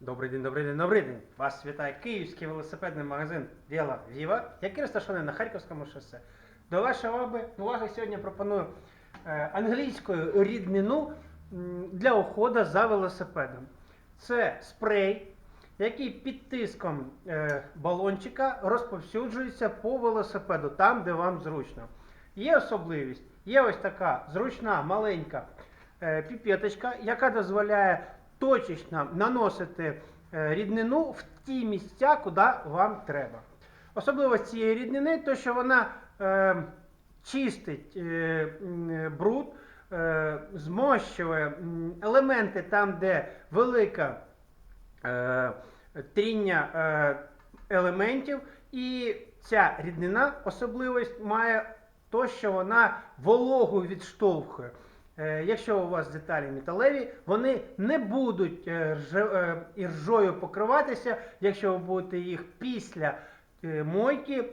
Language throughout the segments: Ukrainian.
Добрий день, добрий день, добрий день. Вас вітає київський велосипедний магазин Віла Віва, який розташований на Харківському шосе. До вашої уваги, сьогодні пропоную е, англійську ріднину для уходу за велосипедом. Це спрей, який під тиском е, балончика розповсюджується по велосипеду, там, де вам зручно. Є особливість, є ось така зручна маленька е, піпеточка, яка дозволяє точечно наносити е, ріднину в ті місця, куди вам треба. Особливість цієї ріднини, то що вона е, чистить е, бруд, е, змощує елементи там, де велика е, тріння е, елементів, і ця ріднина особливість має то, що вона вологу відштовхує. Е, Якщо у вас деталі металеві, вони не будуть е, е, іржою покриватися, якщо ви будете їх після мойки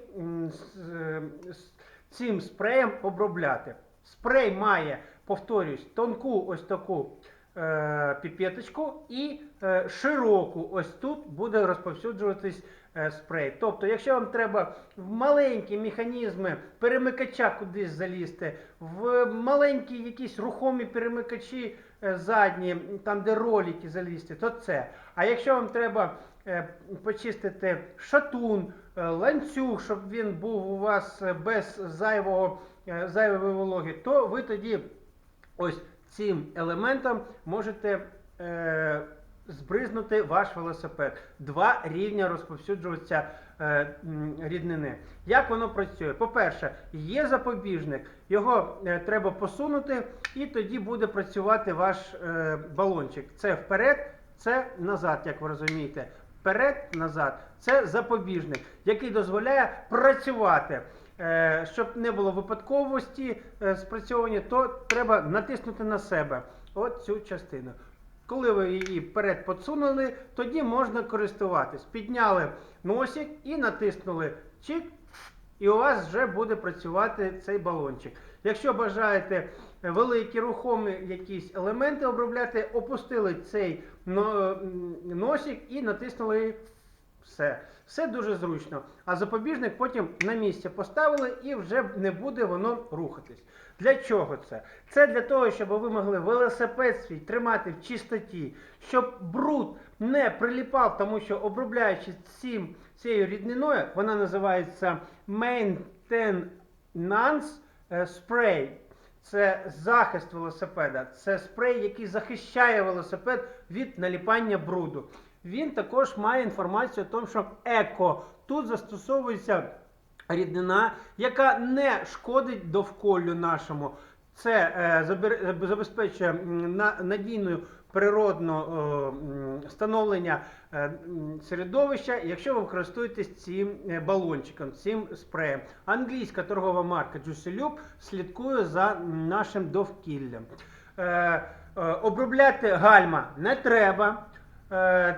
цим спреєм обробляти. Спрей має, повторюсь, тонку ось таку піпеточку і е, широку ось тут буде розповсюджуватись е, спрей. Тобто, якщо вам треба в маленькі механізми перемикача кудись залізти, в маленькі якісь рухомі перемикачі е, задні, там де ролики залізти, то це. А якщо вам треба е, почистити шатун, е, ланцюг, щоб він був у вас е, без зайвого, е, зайвої вологи, то ви тоді ось цим елементом можете е, збризнути ваш велосипед. Два рівня розповсюджуються е, ріднини. Як воно працює? По-перше, є запобіжник, його е, треба посунути, і тоді буде працювати ваш е, балончик. Це вперед, це назад, як ви розумієте. Вперед, назад. Це запобіжник, який дозволяє працювати. Е, Щоб не було випадковості е, спрацьовування, то треба натиснути на себе от цю частину. Коли ви її вперед подсунули, тоді можна користуватись. Підняли носик і натиснули чик, і у вас вже буде працювати цей балончик. Якщо бажаєте великі рухомі якісь елементи обробляти, опустили цей носик і натиснули все. Все дуже зручно. А запобіжник потім на місце поставили і вже не буде воно рухатись. Для чого це? Це для того, щоб ви могли велосипед свій тримати в чистоті, щоб бруд не приліпав, тому що обробляючи цим, цією рідниною, вона називається Maintenance е, Spray. Це захист велосипеда, це спрей, який захищає велосипед від наліпання бруду. Він також має інформацію тому, що еко тут застосовується ріднина, яка не шкодить довколлю нашому. Це е, забезпечує м, на, надійну природну е, м, становлення е, середовища, якщо ви користуєтесь цим е, балончиком, цим спреєм. Англійська торгова марка Juicy слідкує за нашим довкіллям. Е, е, обробляти гальма не треба. Е,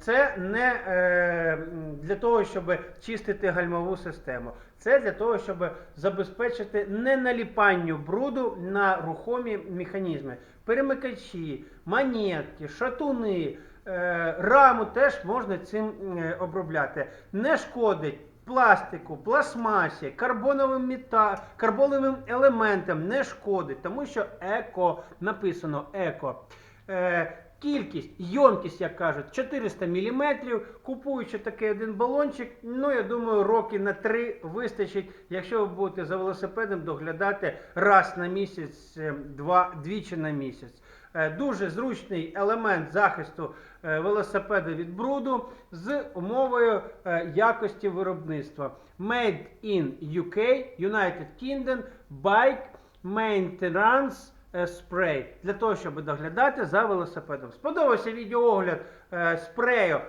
Це не е, для того, щоб чистити гальмову систему. Це для того, щоб забезпечити неналіпанню бруду на рухомі механізми. Перемикачі, монетки, шатуни, е, раму теж можна цим обробляти. Не шкодить пластику, пластмасі, карбоновим мета, карбоновим елементам не шкодить, тому що еко написано еко. Е, Кількість, йомкість, як кажуть, 400 мм. Купуючи такий один балончик, ну я думаю, роки на три вистачить, якщо ви будете за велосипедом доглядати раз на місяць, е, два, двічі на місяць. Е, Дуже зручний елемент захисту е, велосипеда від бруду з умовою якості виробництва. Made in UK, United Kingdom, Bike Maintenance е, Spray для того, щоб доглядати за велосипедом. Сподобався відеоогляд е, спрею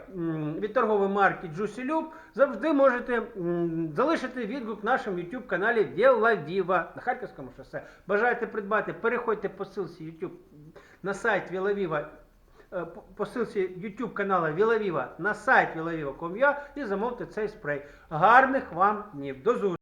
від торгової марки Juicy Loop. Завжди можете залишити відгук в нашому YouTube каналі Діла Діва на Харківському шосе. Бажаєте придбати, переходьте по ссылці YouTube на сайт Вілавіва. е, по- ссылці YouTube каналу Вілавіва на сайт vilaviva.com.ua і замовте цей спрей. Гарних вам днів. До зустрічі!